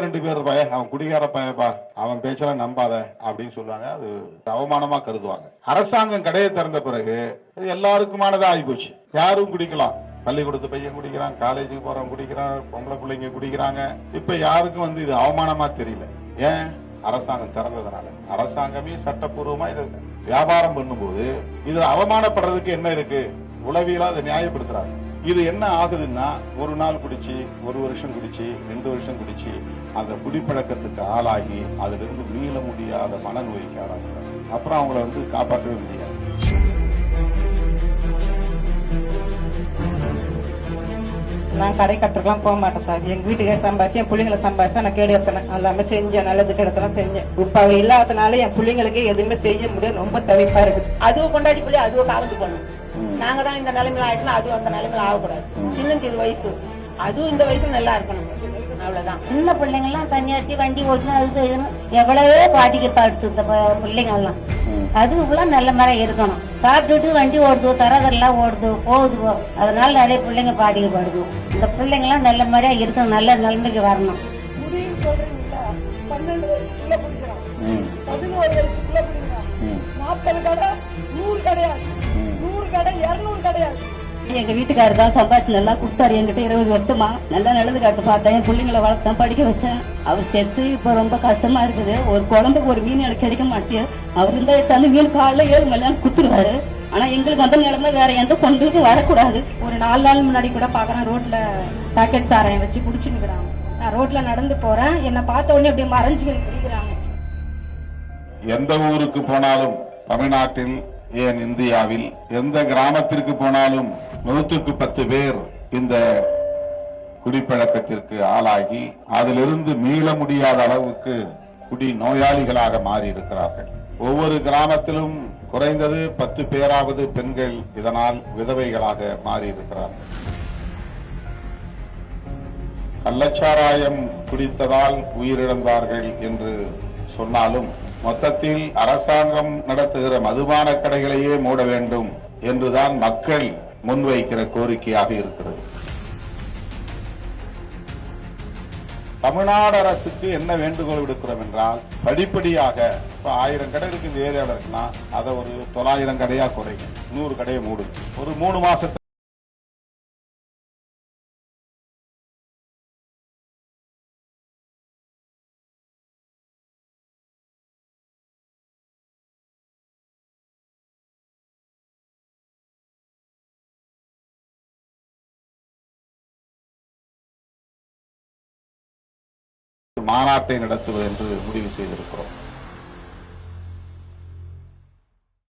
ரெண்டு பேர் பய அவன் குடிகார பயப்பா அவன் பேச்செல்லாம் நம்பாத அப்படின்னு சொல்லுவாங்க. அது அவமானமா கருதுவாங்க. அரசாங்கம் கடையை திறந்த பிறகு அது எல்லாருக்குமானதா ஆகிப்போச்சு. யாரும் குடிக்கலாம். பள்ளிக்கூடத்து பையன் குடிக்கிறான் காலேஜுக்கு போறவன் குடிக்கிறான் பொம்பளை பிள்ளைங்க குடிக்கிறாங்க. இப்ப யாருக்கும் வந்து இது அவமானமா தெரியல. ஏன்? அரசாங்கம் திறந்ததுனால. அரசாங்கமே சட்டப்பூர்வமா இதை வியாபாரம் பண்ணும்போது இது அவமானப்படுறதுக்கு என்ன இருக்கு? உளவியலா அதை நியாயப்படுத்துறாங்க. இது என்ன ஆகுதுன்னா ஒரு நாள் குடிச்சு ஒரு வருஷம் குடிச்சு ரெண்டு வருஷம் குடிச்சு அந்த குடிப்பழக்கத்துக்கு ஆளாகி அதுல இருந்து மீள முடியாத மனநோய்க்கு ஆளாகிறாங்க அப்புறம் அவங்கள வந்து காப்பாற்றவே முடியாது. நான் கடை கட்டுறதுலாம் போக மாட்டேன் சார். எங்க வீட்டுக்கே சம்பாதிச்சு என் பிள்ளைங்களை சம்பாதிச்சா நான் கேடு எடுத்தேன். எல்லாமே செஞ்சேன் நல்லது கிடத்தெல்லாம் செஞ்சேன். இப்ப அவ இல்லாதனால என் பிள்ளைங்களுக்கு எதுவுமே செய்ய முடியாது. ரொம்ப தவிப்பா இருக்குது. அதுவும் கொண்டாடி போய் அதுவும் காலத்து பண்ணும் நாங்க தான் இந்த நிலைமையில ஆயிட்டோம் அதுவும் அந்த நிலைமையில ஆகக்கூடாது. சின்ன சிறு வயசு. அதுவும் இந்த வயசு நல்லா இருக்கணும். அவ்வளவுதான். சின்ன பிள்ளைங்க எல்லாம் தண்ணி அடிச்சு வண்டி ஓட்டணும் அது செய்யணும். எவ்வளவோ பாதிக்கப்படுத்து இந்த பிள்ளைங்க எல்லாம் அதுக்கெல்லாம் நல்ல மாதிரி இருக்கணும். சாப்பிட்டுட்டு வண்டி ஓடுது தரதெல்லாம் ஓடுது போகுது. அதனால நிறைய பிள்ளைங்க பாதிக்கப்படுது இந்த பிள்ளைங்க எல்லாம் நல்ல மாதிரியா இருக்கணும். நல்ல நிலைமைக்கு வரணும். பதினோரு வயசுக்குள்ள நாற்பது கடை நூறு எங்க வீட்டுக்காரர் தான் சம்பாதிச்சு நல்லா கொடுத்தாரு. என்கிட்ட இருபது வருஷமா. நல்லா நல்லது காட்டு பார்த்தேன். என் பிள்ளைங்களை வளர்த்தேன் படிக்க வச்சேன். அவர் செத்து இப்ப ரொம்ப கஷ்டமா இருக்குது. ஒரு குழம்புக்கு ஒரு மீன் எனக்கு கிடைக்க மாட்டேன் அவர் இருந்தா எடுத்தாந்து மீன் காலைல ஏழு மணி குத்துருவாரு ஆனா எங்களுக்கு அந்த நிலைமை வேற எந்த பொண்ணுக்கும் வரக்கூடாது. ஒரு நாலு நாள் முன்னாடி கூட பாக்குறேன் ரோட்ல பாக்கெட் சாராயம் வச்சு குடிச்சு நான் ரோட்ல நடந்து போறேன். என்னை பார்த்த உடனே அப்படியே மறைஞ்சு குடிக்கிறாங்க. எந்த ஊருக்கு போனாலும் தமிழ்நாட்டில் ஏன் இந்தியாவில் எந்த கிராமத்திற்கு போனாலும் நூற்றுக்கு பத்து பேர் இந்த குடிப்பழக்கத்திற்கு ஆளாகி அதிலிருந்து மீள முடியாத அளவுக்கு குடி நோயாளிகளாக மாறி இருக்கிறார்கள் ஒவ்வொரு கிராமத்திலும் குறைந்தது பத்து பேராவது பெண்கள் இதனால் விதவைகளாக மாறி இருக்கிறார்கள் கள்ளச்சாராயம் குடித்ததால் உயிரிழந்தார்கள் என்று சொன்னாலும் மொத்தத்தில் அரசாங்கம் நடத்துகிற மதுபான கடைகளையே மூட வேண்டும் என்றுதான் மக்கள் முன்வைக்கிற கோரிக்கையாக இருக்கிறது. தமிழ்நாடு அரசுக்கு என்ன வேண்டுகோள் விடுக்கிறோம் என்றால் படிப்படியாக இப்ப ஆயிரம் கடை இருக்கு இந்த ஏரியாவில் இருக்குன்னா அதை ஒரு தொள்ளாயிரம் கடையா குறைங்க. நூறு கடையை மூடு. ஒரு மூணு மாசத்து மாநாட்டை நடத்துவது என்று முடிவு செய்திருக்கிறோம்.